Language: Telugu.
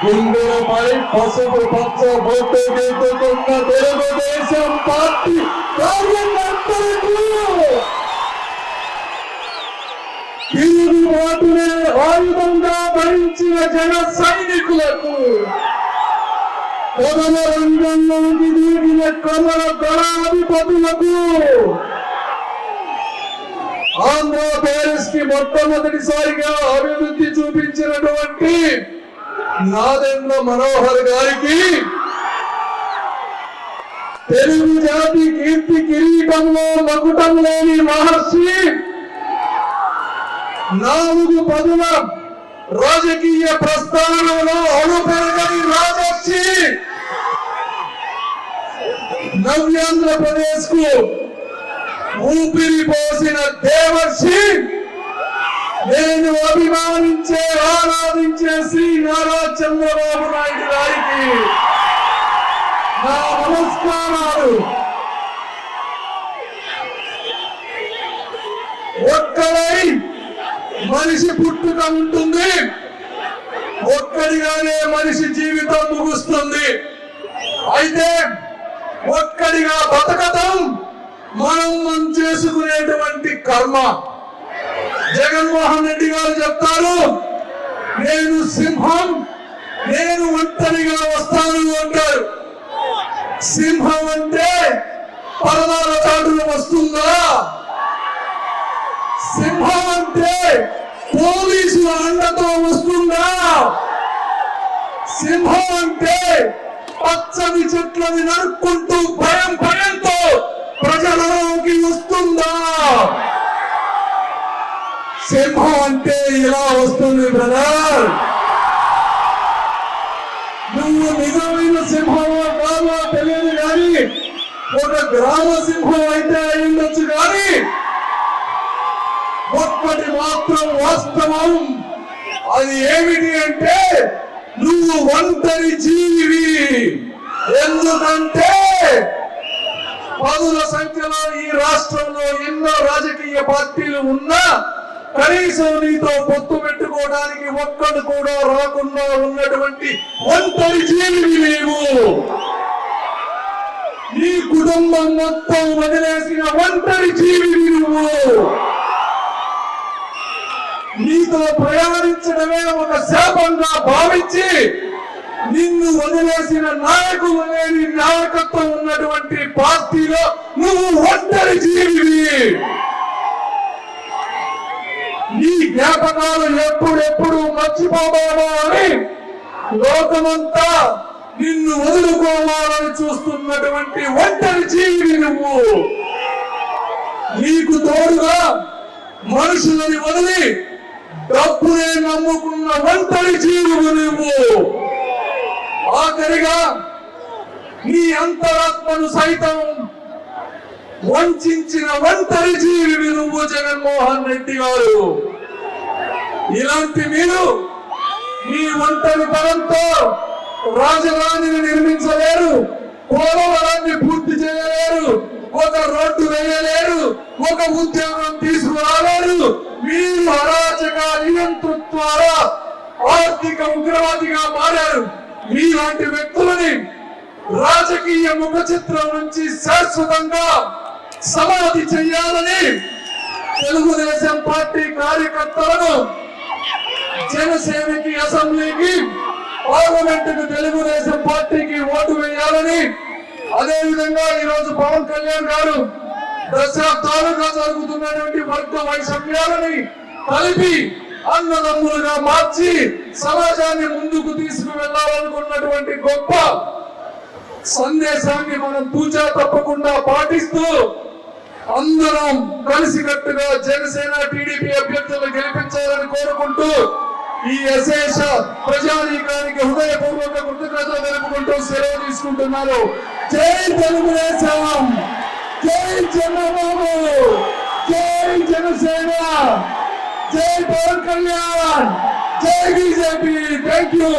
గుండెలపై పసుపు పచ్చ బొట్టు గీతుకున్న తెలుగుదేశం పార్టీ కార్యకర్తలకు తిరుగుబాటునే ఆయుధంగా భరించిన జన సైనికులకు ప్రథమ రంగంలోకి దిగిన కమల దళాధిపతులకు ఆంధ్ర ఆంధ్రప్రదేశ్కి మొట్టమొదటిసారిగా అభివృద్ధి చూపించినటువంటి నాదెండ్ల మనోహర్ గారికి తెలుగు జాతి కీర్తి కిరీటంలో మకుటం లేని మహర్షి నాలుగు పదుల రాజకీయ ప్రస్థానంలో అణుపెరగని రాజర్షి. నవ్యాంధ్రప్రదేశ్కు ఊపిరి పోసిన దేవర్షి నేను అభిమానించే ఆరాధించే శ్రీ నారా చంద్రబాబు నాయుడు గారికి నా నమస్కారాలు. ఒక్కడై మనిషి పుట్టుక ఉంటుంది ఒక్కడిగానే మనిషి జీవితం ముగుస్తుంది. అయితే ఒక్కడిగా బతకటం మనం మనం చేసుకునేటువంటి కర్మ. జగన్మోహన్ రెడ్డి గారు చెప్తారు నేను సింహం నేను ఒంటరిగా వస్తాను అంటారు. సింహం అంటే పరదాల చాటున వస్తుందా? సింహం అంటే పోలీసుల అండతో వస్తుందా? సింహం అంటే పచ్చని చెట్లని నరుక్కుంటూ భయం భయంతో ప్రజలలోకి వస్తుందా? సింహం అంటే ఇలా వస్తుంది బ్రదర్ నువ్వు నిజమైన సింహమో కాదో తెలియదు కానీ ఒక గ్రామ సింహం అయితే అయ్యుండొచ్చు కానీ ఒక్కటి మాత్రం వాస్తవం. అది ఏమిటి అంటే నువ్వు ఒంటరి జీవి. ఎందుకంటే పదుల సంఖ్యలో ఈ రాష్ట్రంలో ఎన్నో రాజకీయ పార్టీలు ఉన్నా కనీసం నీతో పొత్తు పెట్టుకోవడానికి ఒక్కడు కూడా రాకుండా ఉన్నటువంటి ఒంటరి జీవి నీవు. నీ కుటుంబం మొత్తం వదిలేసిన ఒంటరి జీవి నువ్వు. నీతో ప్రయాణించడమే ఒక శాపంగా భావించి నిన్ను వదిలేసిన నాయకులు లేని నాయకత్వం ఉన్నటువంటి పార్టీలో నువ్వు ఒంటరి జీవివి నీ జ్ఞాపకాలు ఎప్పుడెప్పుడు మర్చిపోవాలో అని లోకమంతా నిన్ను వదులుకోవాలని చూస్తున్నటువంటి ఒంటరి జీవి నువ్వు. నీకు తోడుగా మనుషులని వదిలి డబ్బునే నమ్ముకున్న ఒంటరి జీవులు నువ్వు. ఆఖరిగా నీ అంతరాత్మను సైతం వంచిన ఒంటరి జీవి నువ్వు జగన్మోహన్ రెడ్డి గారు. ఇలాంటి మీరు మీ ఒంటరి తరంతో రాజధానిని నిర్మించలేరు పోలవరాన్ని పూర్తి చేయలేరు ఒక రోడ్డు వేయలేరు ఒక ఉద్యోగం తీసుకురాలేరు. మీరు అరాచక నియంతృత్వాల ఆర్థిక ఉగ్రవాదిగా మారారు. మీలాంటి వ్యక్తులని రాజకీయ ముఖ చిత్రం నుంచి శాశ్వతంగా సమాధి చేయాలని తెలుగుదేశం పార్టీ కార్యకర్తలను జనసేనకి అసెంబ్లీకి పార్లమెంట్కు తెలుగుదేశం పార్టీకి ఓటు వేయాలని అదే విధంగా ఈ రోజు పవన్ కళ్యాణ్ గారు దశాబ్దాలుగా జరుగుతున్నటువంటి వర్గ వైషమ్యాలని కలిపి అన్నదమ్ములుగా మార్చి సమాజాన్ని ముందుకు తీసుకువెళ్ళాలనుకున్నటువంటి గొప్ప సందేశాన్ని మనం పూజా తప్పకుండా పాటిస్తూ అందరం కలిసికట్టుగా జనసేన టీడీపీ అభ్యర్థులను గెలిపించాలని కోరుకుంటూ ఈ అశేష ప్రజానీకానికి హృదయపూర్వక కృతజ్ఞతలు తెలుపుకుంటూ సెలవు తీసుకుంటున్నారు. జై తెలుగుదేశం! జై చంద్రబాబు! జై జనసేన! జై పవన్ కళ్యాణ్! జై బీజేపీ! Thank you